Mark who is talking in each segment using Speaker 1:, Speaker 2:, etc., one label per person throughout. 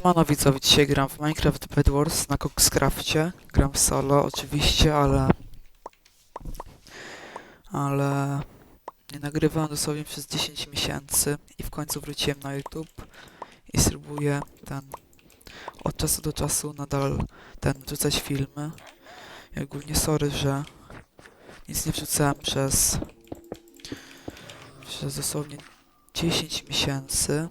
Speaker 1: Siemano widzowie, dzisiaj gram w Minecraft Bed Wars na Coxcrafcie. Gram w solo oczywiście, ale... Ale... Nie nagrywałem dosłownie przez 10 miesięcy i w końcu wróciłem na YouTube i spróbuję ten... Od czasu do czasu nadal ten wrzucać filmy. I ogólnie sorry, że nic nie wrzucałem przez... Przez dosłownie 10 miesięcy.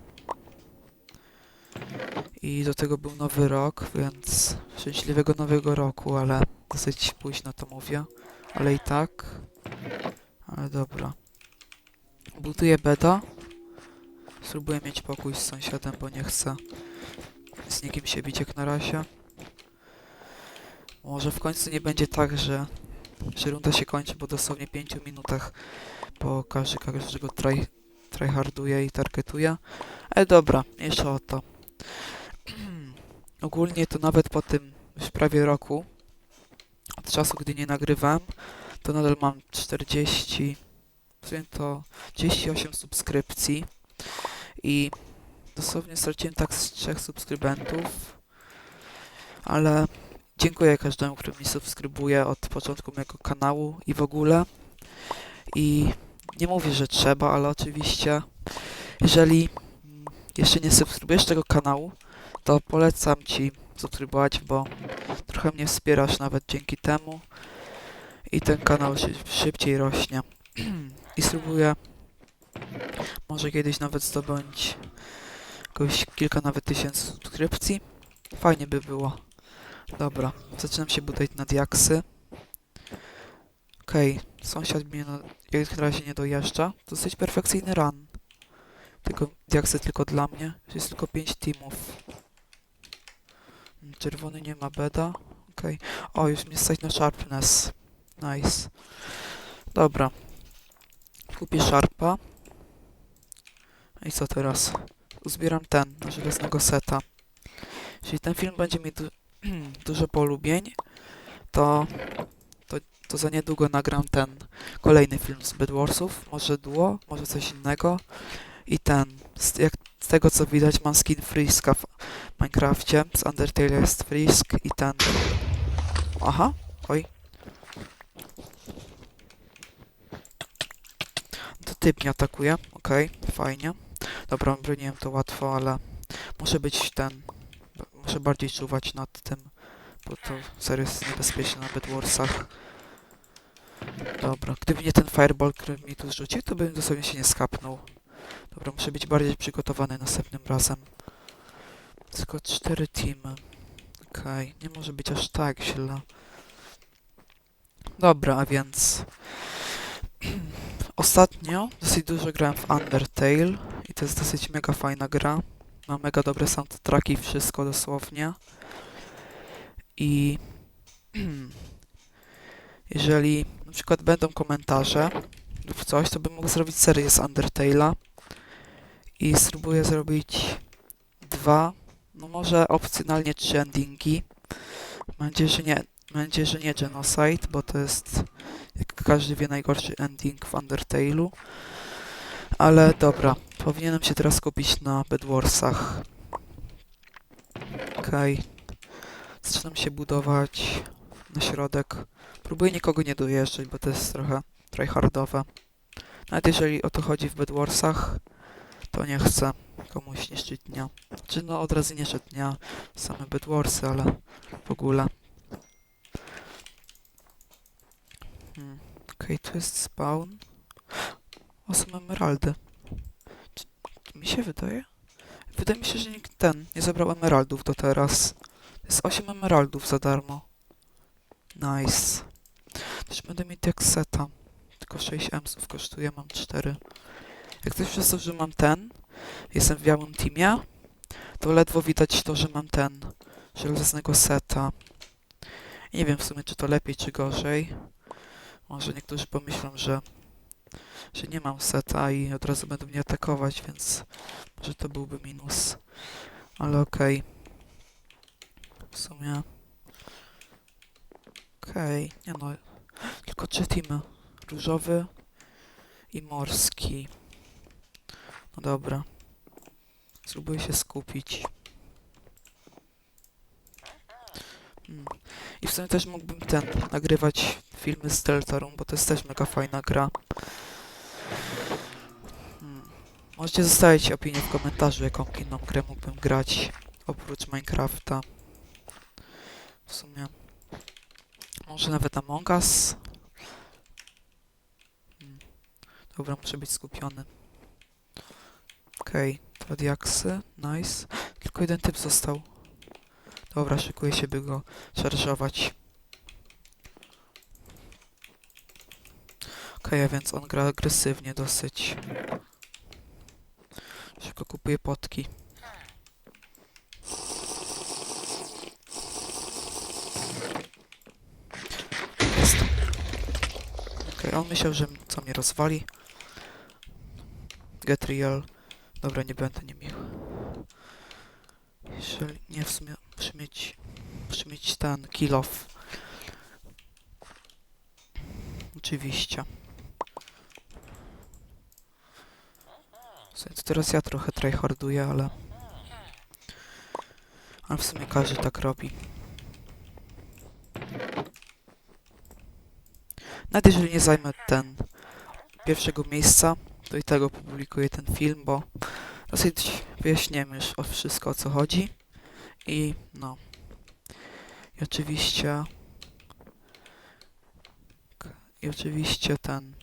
Speaker 1: I do tego był nowy rok, więc szczęśliwego nowego roku, ale dosyć późno to mówię. Ale i tak. Ale dobra. Buduję beda. Spróbuję mieć pokój z sąsiadem, bo nie chcę z nikim się bić jak na razie. Może w końcu nie będzie tak, że, że runda się kończy po dosłownie 5 minutach, bo każdy każdego try, tryharduje i targetuje. Ale dobra, jeszcze o to. Ogólnie to nawet po tym już prawie roku, od czasu gdy nie nagrywam, to nadal mam 40, w sumie to 38 subskrypcji i dosłownie straciłem tak z trzech subskrybentów, ale dziękuję każdemu, który mi subskrybuje od początku mojego kanału i w ogóle. I nie mówię, że trzeba, ale oczywiście, jeżeli jeszcze nie subskrybujesz tego kanału, to polecam Ci subskrybować, bo trochę mnie wspierasz nawet dzięki temu i ten kanał szy szybciej rośnie. I spróbuję może kiedyś nawet zdobądź jakoś kilka nawet tysięcy subskrypcji. Fajnie by było. Dobra, zaczynam się budować na diaksy. Okej, sąsiad mnie na, jak na razie nie dojeżdża. Dosyć perfekcyjny run. Tylko diaksy tylko dla mnie. Jest tylko 5 teamów. Czerwony nie ma beda. Okej. O, już mnie stać na sharpness. Nice. Dobra. Kupię sharpa. I co teraz? Uzbieram ten, na żelaznego seta. Jeśli ten film będzie mieć du dużo polubień, to, to, to za niedługo nagram ten kolejny film z Bedwarsów. Może duo, może coś innego. I ten, z, jak z tego co widać, mam skin Friska w Minecrafcie. Z Undertale jest Frisk i ten. Aha, oj. To typ mnie atakuje, okej, fajnie. Dobra, broniłem to łatwo, ale muszę być ten. Muszę bardziej czuwać nad tym, bo to serio jest niebezpieczne na Bedwarsach. Dobra, gdyby nie ten fireball, który mi tu zrzucił, to bym dosłownie się nie skapnął. Dobra, muszę być bardziej przygotowany następnym razem. Tylko cztery teamy. Okej, nie może być aż tak źle. Dobra, a więc... Ostatnio dosyć dużo grałem w Undertale i to jest dosyć mega fajna gra. Ma mega dobre soundtracki wszystko dosłownie. I... Jeżeli na przykład będą komentarze lub coś, to bym mógł zrobić serię z Undertale'a i spróbuję zrobić dwa, no może opcjonalnie trzy endingi. Nadzieję, że nie, mam nadzieję, że nie Genocide, bo to jest, jak każdy wie, najgorszy ending w Undertale'u. Ale dobra, powinienem się teraz skupić na Bedwarsach. Okej. Zaczynam się budować na środek. Próbuję nikogo nie dojeżdżać, bo to jest trochę tryhardowe. Nawet jeżeli o to chodzi w Bedwarsach, to nie chcę komuś niszczyć dnia. Czy no od razu nie szedł dnia same Bedwarsy, ale w ogóle. Hmm. Okej, tu jest spawn. O, są emeraldy. Czy, mi się wydaje? Wydaje mi się, że nikt ten nie zabrał emeraldów do teraz. Jest 8 emeraldów za darmo. Nice. Też będę mieć jak seta. Tylko 6 emsów kosztuje, mam 4. Jak ktoś przez to, że mam ten, jestem w białym teamie, to ledwo widać to, że mam ten żelaznego seta. Nie wiem w sumie, czy to lepiej, czy gorzej. Może niektórzy pomyślą, że, że nie mam seta i od razu będą mnie atakować, więc może to byłby minus. Ale okej. W sumie... Okej, nie no. Tylko trzy teamy. Różowy i morski. No dobra. Spróbuję się skupić. Mm. I w sumie też mógłbym ten, nagrywać filmy z Deltarune, bo to jest też mega fajna gra. Hmm. Możecie zostawić opinię w komentarzu, jaką inną grę mógłbym grać, oprócz Minecrafta. W sumie. Może nawet Among Us? Hmm. Dobra, muszę być skupiony. Okej, okay, to diaksy, nice. Tylko jeden typ został. Dobra, szykuję się, by go szarżować. Okej, a więc on gra agresywnie dosyć. Szybko kupuję potki. Jest. Okej, on myślał, że co mnie rozwali. Get real. Dobra, nie będę niemiły. Jeżeli... Nie, w sumie muszę mieć... Muszę mieć ten kill off. Oczywiście. Sumie to teraz ja trochę tryharduję, ale... Ale w sumie każdy tak robi. Nawet jeżeli nie zajmę ten pierwszego miejsca, to i tego publikuję ten film, bo dosyć wyjaśniłem już o wszystko o co chodzi. I no. I oczywiście. I oczywiście ten.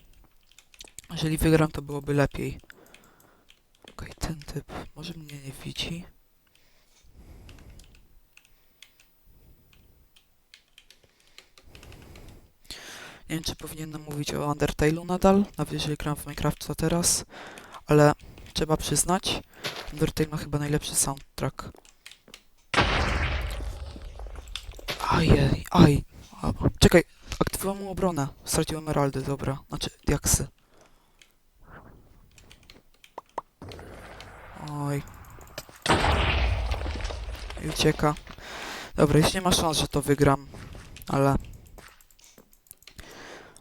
Speaker 1: Jeżeli wygram, to byłoby lepiej. Okej, ten typ może mnie nie widzi. Nie wiem, czy powinienem mówić o Undertale'u nadal, nawet jeżeli gram w Minecrafta teraz, ale trzeba przyznać, Undertale ma chyba najlepszy soundtrack. Ajej, aj. Czekaj, aktywowałem mu obronę. Straciłem emeraldy, dobra. Znaczy, diaksy. Oj. I ucieka. Dobra, już nie ma szans, że to wygram. Ale...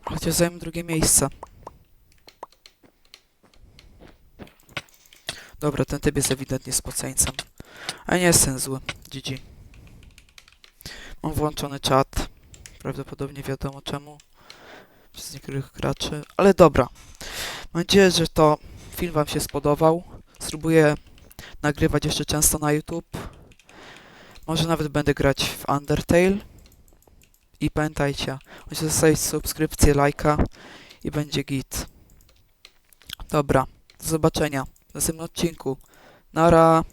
Speaker 1: Chociaż zajmę drugie miejsce. Dobra, ten typ jest ewidentnie spoceńcem. A nie jestem zły. GG. Mam włączony czat. Prawdopodobnie wiadomo czemu. Przez niektórych graczy. Ale dobra. Mam nadzieję, że to film wam się spodobał. Spróbuję nagrywać jeszcze często na YouTube. Może nawet będę grać w Undertale. I pamiętajcie, musicie zostawić subskrypcję, lajka i będzie git. Dobra, do zobaczenia następnym odcinku. Nara!